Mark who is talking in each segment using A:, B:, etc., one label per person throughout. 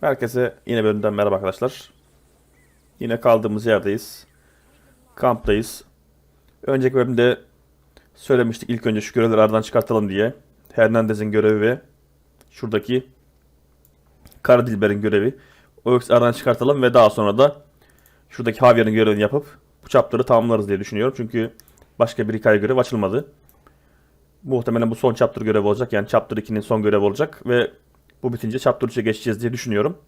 A: Herkese yine bölümden merhaba arkadaşlar. Yine kaldığımız yerdeyiz. Kamptayız. Önceki bölümde söylemiştik ilk önce şu görevleri aradan çıkartalım diye. Hernandez'in görevi ve şuradaki Kara Dilber'in görevi. O ikisi aradan çıkartalım ve daha sonra da şuradaki Javier'in görevini yapıp bu chapter'ı tamamlarız diye düşünüyorum. Çünkü başka bir hikaye görevi açılmadı. Muhtemelen bu son chapter görevi olacak. Yani chapter 2'nin son görevi olacak ve bu bitince chapter 3'e geçeceğiz diye düşünüyorum.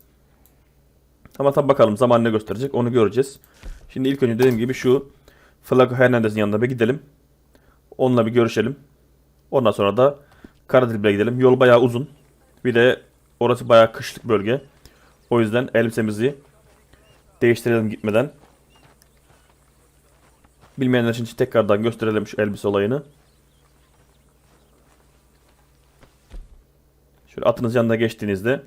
A: Ama tabi bakalım zaman ne gösterecek onu göreceğiz. Şimdi ilk önce dediğim gibi şu Flaco Hernandez'in yanına bir gidelim. Onunla bir görüşelim. Ondan sonra da Karadilber'e gidelim. Yol bayağı uzun. Bir de orası bayağı kışlık bölge. O yüzden elbisemizi değiştirelim gitmeden. Bilmeyenler için tekrardan gösterelim şu elbise olayını. Şöyle atınız yanına geçtiğinizde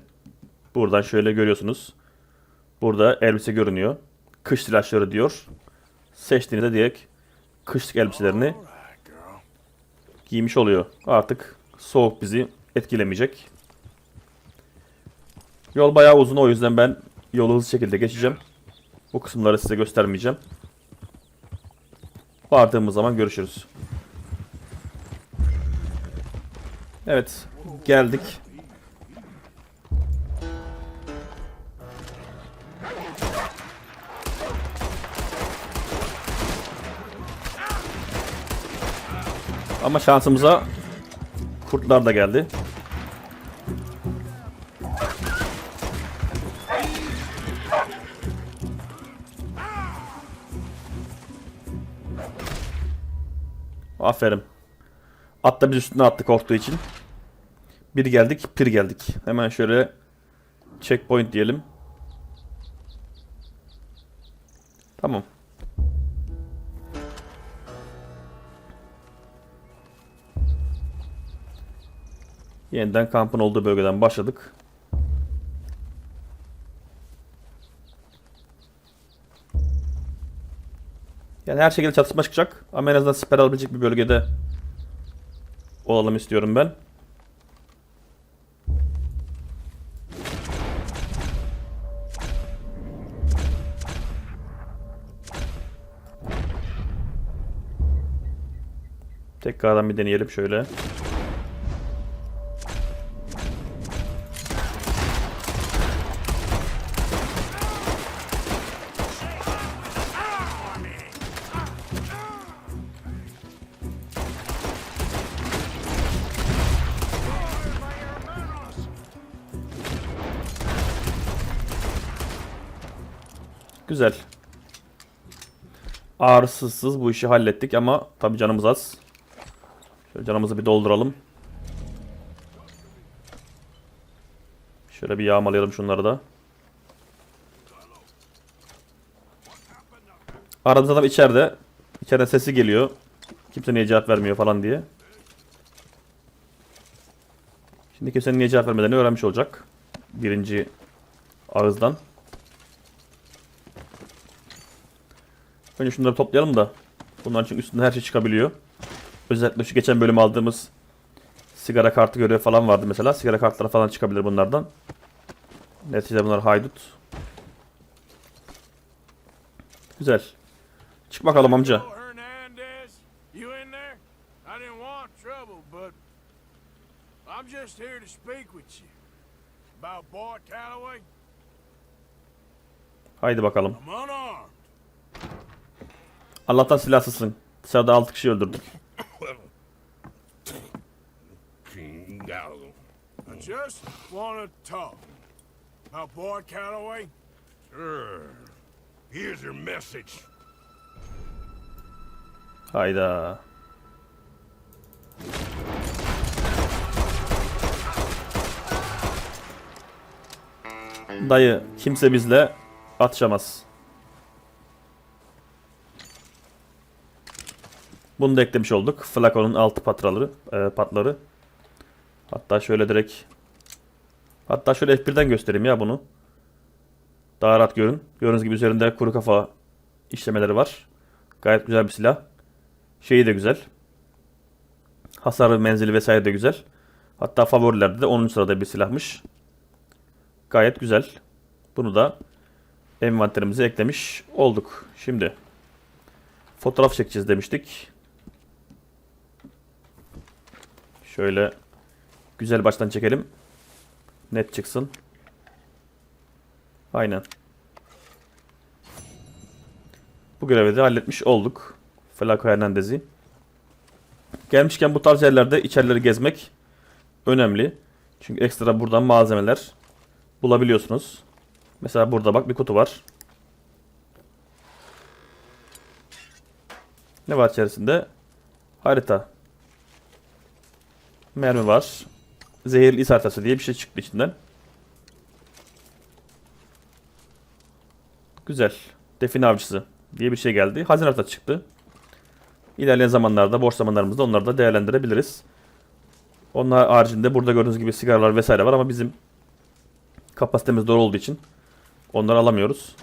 A: buradan şöyle görüyorsunuz. Burada elbise görünüyor. Kış silahları diyor. Seçtiğinizde direkt kışlık elbiselerini giymiş oluyor. Artık soğuk bizi etkilemeyecek. Yol bayağı uzun o yüzden ben yolu hızlı şekilde geçeceğim. Bu kısımları size göstermeyeceğim. Vardığımız zaman görüşürüz. Evet, geldik. Ama şansımıza kurtlar da geldi. Aferin. At da biz üstüne attı korktuğu için. Bir geldik, pir geldik. Hemen şöyle checkpoint diyelim. Tamam. Yeniden kampın olduğu bölgeden başladık. Yani her şekilde çatışma çıkacak ama en azından siper alabilecek bir bölgede olalım istiyorum ben. Tekrardan bir deneyelim şöyle. Güzel. Ağrısızsız bu işi hallettik ama tabii canımız az. Şöyle canımızı bir dolduralım. Şöyle bir yağmalayalım şunları da. Aramız adam içeride. İçeriden sesi geliyor. Kimse niye cevap vermiyor falan diye. Şimdi kimsenin niye cevap vermediğini öğrenmiş olacak. Birinci ağızdan. Önce şunları toplayalım da. Bunların için üstünde her şey çıkabiliyor. Özellikle şu geçen bölüm aldığımız sigara kartı görevi falan vardı mesela. Sigara kartları falan çıkabilir bunlardan. Neticede bunlar haydut. Güzel. Çık bakalım amca.
B: I'm just here to speak with you. About Boy Calloway?
A: Haydi bakalım.
B: I'm unarmed.
A: Allah'tan silahsızsın. Dışarıda 6 kişi öldürdük.
B: I just want to talk. About Boy Calloway?
C: Sure. Here's your message.
A: Hayda. Dayı kimse bizle atışamaz. Bunu da eklemiş olduk. Flakonun altı patraları, e, patları. Hatta şöyle direkt Hatta şöyle F1'den göstereyim ya bunu. Daha rahat görün. Gördüğünüz gibi üzerinde kuru kafa işlemeleri var. Gayet güzel bir silah. Şeyi de güzel. Hasarı, menzili vesaire de güzel. Hatta favorilerde de 10. sırada bir silahmış. Gayet güzel. Bunu da envanterimize eklemiş olduk. Şimdi fotoğraf çekeceğiz demiştik. Şöyle güzel baştan çekelim. Net çıksın. Aynen. Bu görevi de halletmiş olduk. Flaco Hernandez'i. Gelmişken bu tarz yerlerde içerileri gezmek önemli. Çünkü ekstra buradan malzemeler bulabiliyorsunuz. Mesela burada bak bir kutu var. Ne var içerisinde? Harita. Mermi var. Zehirli is haritası diye bir şey çıktı içinden. Güzel. Define avcısı diye bir şey geldi. Hazine harita çıktı. İlerleyen zamanlarda, boş zamanlarımızda onları da değerlendirebiliriz. Onlar haricinde burada gördüğünüz gibi sigaralar vesaire var ama bizim kapasitemiz doğru olduğu için onları alamıyoruz.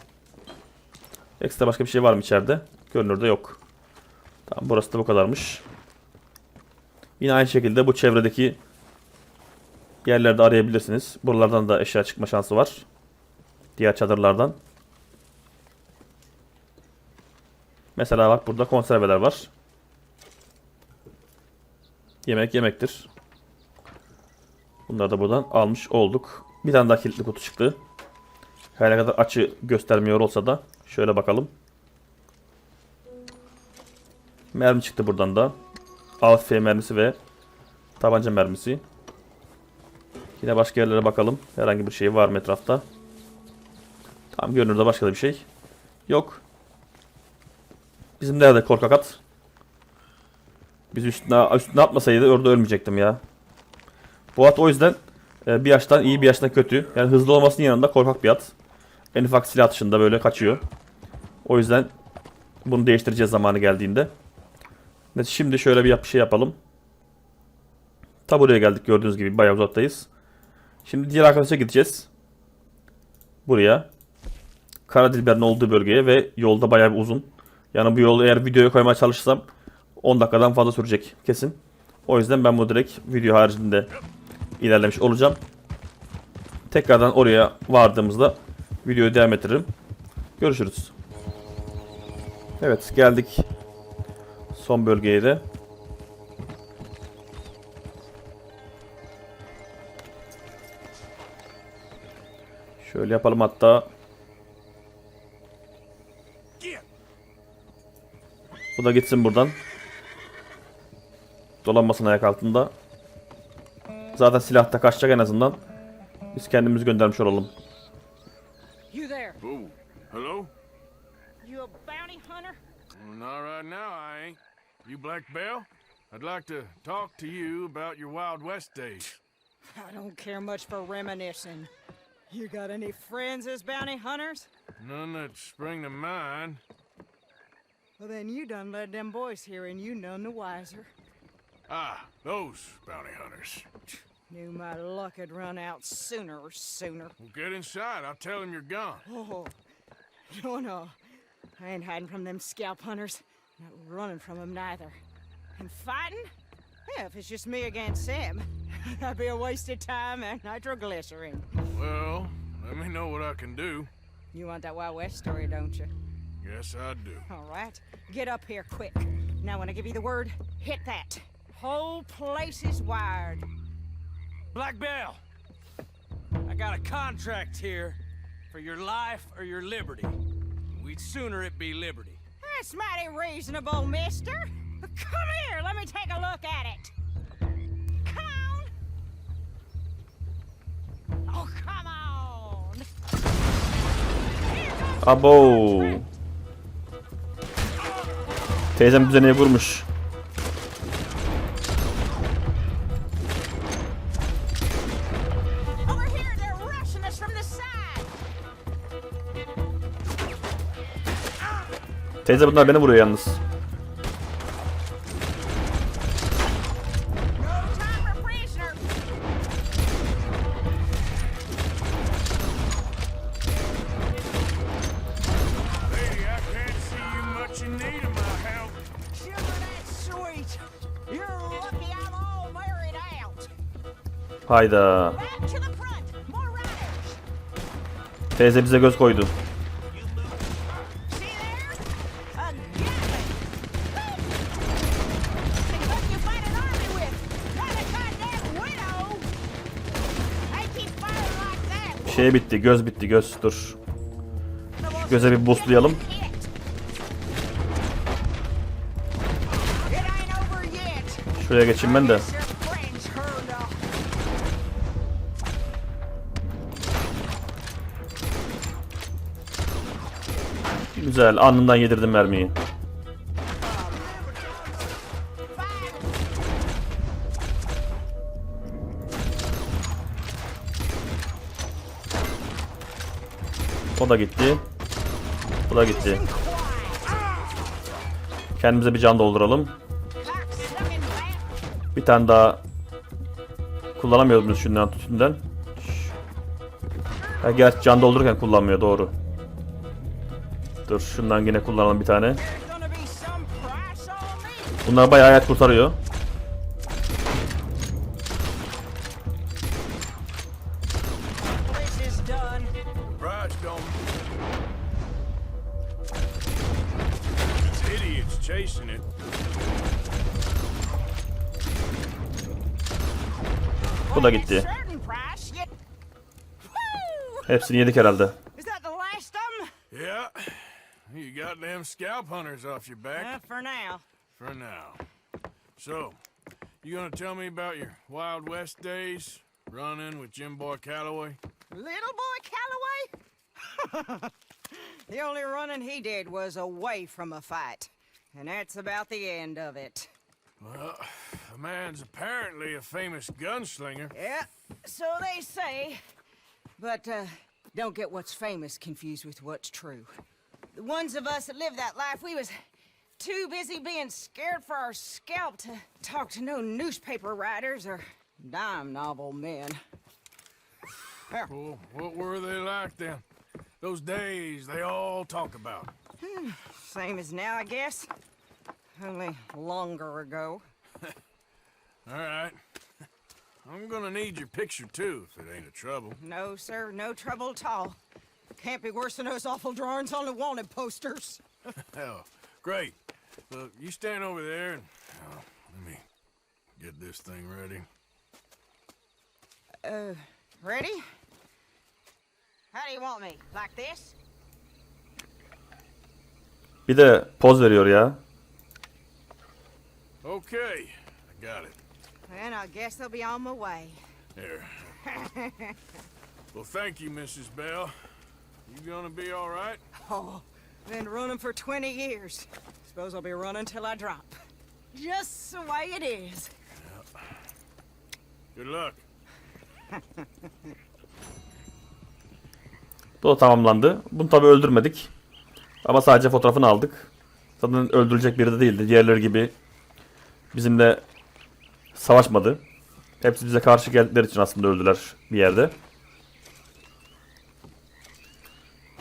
A: Ekstra başka bir şey var mı içeride? Görünürde yok. Tamam burası da bu kadarmış. Yine aynı şekilde bu çevredeki yerlerde arayabilirsiniz. Buralardan da eşya çıkma şansı var. Diğer çadırlardan. Mesela bak burada konserveler var. Yemek yemektir. Bunları da buradan almış olduk. Bir tane daha kilitli kutu çıktı. Her ne kadar açı göstermiyor olsa da şöyle bakalım. Mermi çıktı buradan da. AFF mermisi ve tabanca mermisi. Yine başka yerlere bakalım. Herhangi bir şey var mı etrafta? Tam görünürde başka da bir şey yok. Bizim nerede korkak at? Biz üstüne, üstüne atmasaydı orada ölmeyecektim ya. Bu at o yüzden e, bir yaştan iyi bir yaştan kötü. Yani hızlı olmasının yanında korkak bir at. En ufak silah atışında böyle kaçıyor. O yüzden bunu değiştireceğiz zamanı geldiğinde. Neyse şimdi şöyle bir şey yapalım. Ta buraya geldik gördüğünüz gibi bayağı uzaktayız. Şimdi diğer arkadaşa gideceğiz. Buraya. Karadilber'in olduğu bölgeye ve yolda bayağı bir uzun. Yani bu yolu eğer videoya koymaya çalışsam 10 dakikadan fazla sürecek kesin. O yüzden ben bu direkt video haricinde ilerlemiş olacağım. Tekrardan oraya vardığımızda videoyu devam ettiririm. Görüşürüz. Evet geldik son bölgeye de. Şöyle yapalım hatta. Bu da gitsin buradan. Dolanmasın ayak altında. Zaten silah da kaçacak en azından. Biz kendimizi göndermiş olalım.
D: You there?
B: Oh, hello?
D: You a bounty hunter?
B: Well, not right now, I ain't. You Black Bell? I'd like to talk to you about your Wild West days.
D: I don't care much for reminiscing. You got any friends as bounty hunters?
B: None that spring to mind.
D: Well, then you done led them boys here and you none the wiser.
B: Ah, those bounty hunters.
D: Knew my luck had run out sooner or sooner.
B: Well, get inside. I'll tell them you're gone.
D: Oh, no, no. I ain't hiding from them scalp hunters. Not running from them neither. And fighting? Yeah, if it's just me against them, that'd be a waste of time and nitroglycerin.
B: Well, let me know what I can do.
D: You want that Wild West story, don't you?
B: Yes, I do.
D: All right, get up here quick. Now, when I give you the word, hit that. Whole place is wired.
E: Black Bell, I got a contract here for your life or your liberty. We'd sooner it be liberty.
D: That's mighty reasonable, mister. Come here, let me take a look at it. Come on. Oh, come on.
A: Abo. Teyzem düzeneye vurmuş.
D: Lucky I'm all married out.
A: Hayda. Teyze bize göz koydu. Şey bitti, göz bitti, göz. Dur. Göze bir boostlayalım. Şuraya geçeyim ben de. Güzel, anından yedirdim mermiyi. O da gitti. Bu da gitti. Kendimize bir can dolduralım. Bir tane daha kullanamıyoruz biz şundan tütünden. Ha, gerçi can doldururken kullanmıyor doğru. Dur şundan yine kullanalım bir tane. Bunlar bayağı hayat kurtarıyor. Da gitti.
D: Certain price, yet. Woo!
A: Hepsini yedik herhalde.
D: Is that the last of them?
B: Yeah. You got them scalp hunters off your back
D: Uh, for now.
B: for now. So, you gonna tell me about your Wild West days? Running with Jim Boy Calloway?
D: Little boy Calloway? the only running he did was away from a fight. And that's about the end of it.
B: Well, the man's apparently a famous gunslinger.
D: Yeah, so they say. But uh, don't get what's famous confused with what's true. The ones of us that lived that life, we was too busy being scared for our scalp to talk to no newspaper writers or dime novel men.
B: Well, what were they like then? Those days they all talk about.
D: Same as now, I guess. Only longer ago.
B: All right. I'm gonna need your picture too, if it ain't a trouble.
D: No, sir, no trouble at all. Can't be worse than those awful drawings on the wanted posters.
B: Hell, great. Look, you stand over there and oh, let me get this thing ready.
D: Uh, ready? How do you want me? Like this?
A: Bir de poz veriyor ya.
B: Okay, I got it.
D: Then I guess I'll be on my way.
B: Here. well, thank you, Mrs. Bell. You gonna be all right?
D: Oh, been running for 20 years. Suppose I'll be running till I drop. Just the way it is.
B: Good luck.
A: Bu da tamamlandı. Bunu tabi öldürmedik. Ama sadece fotoğrafını aldık. Zaten öldürülecek biri de değildi. Diğerleri gibi bizimle savaşmadı. Hepsi bize karşı geldikleri için aslında öldüler bir yerde.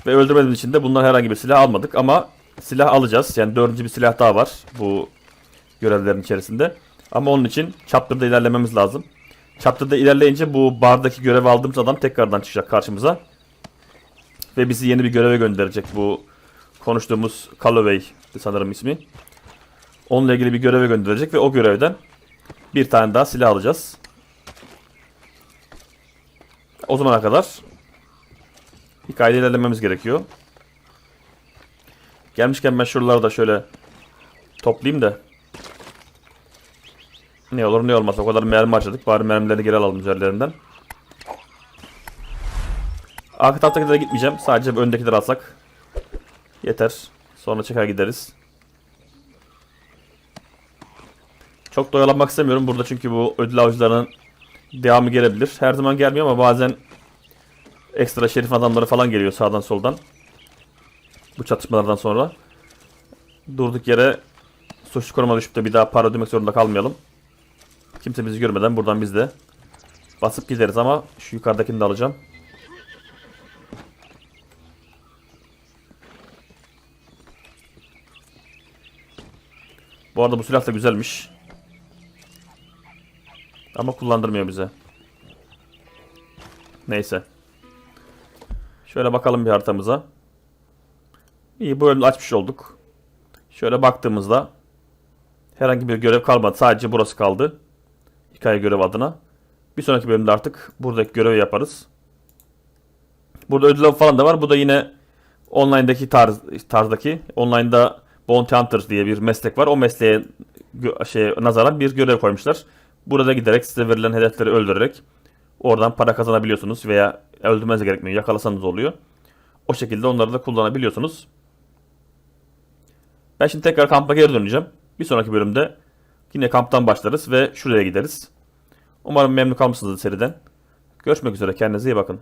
A: Ve öldürmediğimiz için de bundan herhangi bir silah almadık ama silah alacağız. Yani dördüncü bir silah daha var bu görevlerin içerisinde. Ama onun için chapter'da ilerlememiz lazım. Chapter'da ilerleyince bu bardaki görev aldığımız adam tekrardan çıkacak karşımıza. Ve bizi yeni bir göreve gönderecek bu konuştuğumuz Calloway sanırım ismi. Onunla ilgili bir göreve gönderecek ve o görevden bir tane daha silah alacağız. O zamana kadar hikayede ilerlememiz gerekiyor. Gelmişken ben şuraları da şöyle toplayayım da ne olur ne olmaz o kadar mermi harcadık bari mermilerini geri alalım üzerlerinden. Arka taraftakilere gitmeyeceğim. Sadece öndekileri alsak yeter. Sonra çeker gideriz. Çok da oyalanmak istemiyorum burada çünkü bu ödül avcılarının devamı gelebilir. Her zaman gelmiyor ama bazen ekstra şerif adamları falan geliyor sağdan soldan. Bu çatışmalardan sonra. Durduk yere suçlu koruma düşüp de bir daha para ödemek zorunda kalmayalım. Kimse bizi görmeden buradan biz de basıp gideriz ama şu yukarıdakini de alacağım. Bu arada bu silah da güzelmiş. Ama kullandırmıyor bize. Neyse. Şöyle bakalım bir haritamıza. İyi bu bölümde açmış olduk. Şöyle baktığımızda herhangi bir görev kalmadı. Sadece burası kaldı. Hikaye görev adına. Bir sonraki bölümde artık buradaki görevi yaparız. Burada ödül falan da var. Bu da yine online'daki tarz, tarzdaki online'da Bounty Hunter diye bir meslek var. O mesleğe şey nazaran bir görev koymuşlar. Burada giderek size verilen hedefleri öldürerek oradan para kazanabiliyorsunuz veya öldürmenize gerekmiyor. Yakalasanız oluyor. O şekilde onları da kullanabiliyorsunuz. Ben şimdi tekrar kampa geri döneceğim. Bir sonraki bölümde yine kamptan başlarız ve şuraya gideriz. Umarım memnun kalmışsınızdır seriden. Görüşmek üzere. Kendinize iyi bakın.